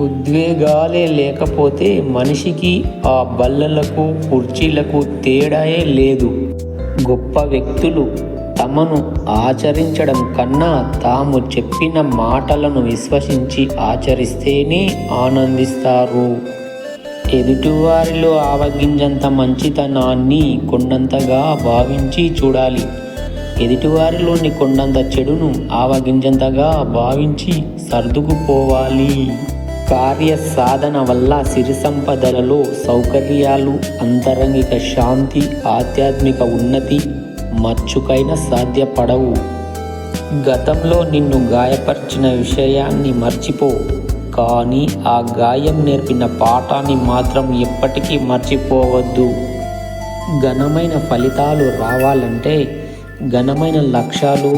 ఉద్వేగాలే లేకపోతే మనిషికి ఆ బల్లలకు కుర్చీలకు తేడాయే లేదు. గొప్ప వ్యక్తులు తమను ఆచరించడం కన్నా తాము చెప్పిన మాటలను విశ్వసించి ఆచరిస్తేనే ఆనందిస్తారు. ఎదుటివారిలో ఆవగింజంత మంచితనాన్ని కొండంతగా భావించి చూడాలి. ఎదుటివారిలోని కొండంత చెడును ఆవగింజంతగా భావించి సర్దుకుపోవాలి. కార్య సాధన వల్ల సిరి సంపదలలో సౌకర్యాలు అంతరంగిక శాంతి ఆధ్యాత్మిక ఉన్నతి మచ్చుకైన సాధ్యపడవు. గతంలో నిన్ను గాయపరిచిన విషయాన్ని మర్చిపో కానీ ఆ గాయం నేర్పిన పాఠాన్ని మాత్రం ఎప్పటికీ మర్చిపోవద్దు. ఘనమైన ఫలితాలు రావాలంటే ఘనమైన లక్ష్యాలు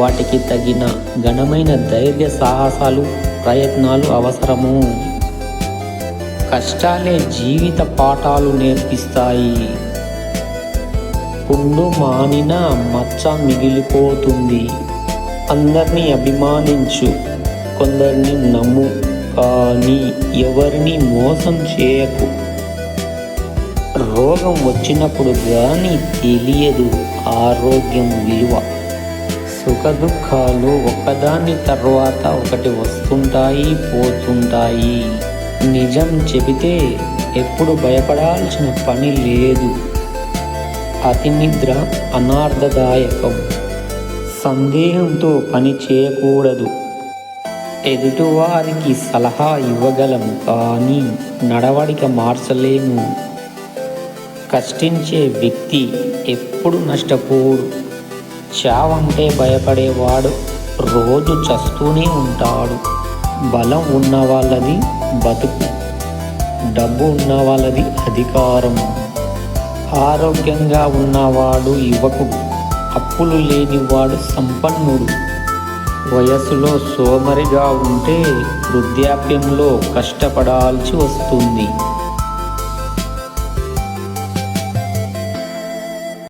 వాటికి తగిన ఘనమైన ధైర్య సాహసాలు ప్రయత్నాలు అవసరము. కష్టాలే జీవిత పాఠాలు నేర్పిస్తాయి. పుండు మానిన మచ్చ మిగిలిపోతుంది. అందరినీ అభిమానించు కొందరిని నమ్ము కానీ ఎవరిని మోసం చేయకు. రోగం వచ్చినప్పుడు కానీ తెలియదు ఆరోగ్యం విలువ. సుఖదుఖాలు ఒకదాని తర్వాత ఒకటి వస్తుంటాయి పోతుంటాయి. నిజం చెబితే ఎప్పుడు భయపడాల్సిన పని లేదు. అతి నిద్ర అనార్థదాయకం సందేహంతో పని చేయకూడదు. ఎదుటివారికి సలహా ఇవ్వగలం కానీ నడవడిక మార్చలేము. కష్టించే వ్యక్తి ఎప్పుడు నష్టపోడు. చావంటే భయపడేవాడు రోజు చస్తూనే ఉంటాడు. బలం ఉన్న వాళ్ళది బతుకు డబ్బు ఉన్న వాళ్ళది అధికారం. ఆరోగ్యంగా ఉన్నవాడు యువకుడు అప్పులు లేనివాడు సంపన్నుడు. వయసులో సోమరిగా ఉంటే వృద్ధాప్యంలో కష్టపడాల్సి వస్తుంది.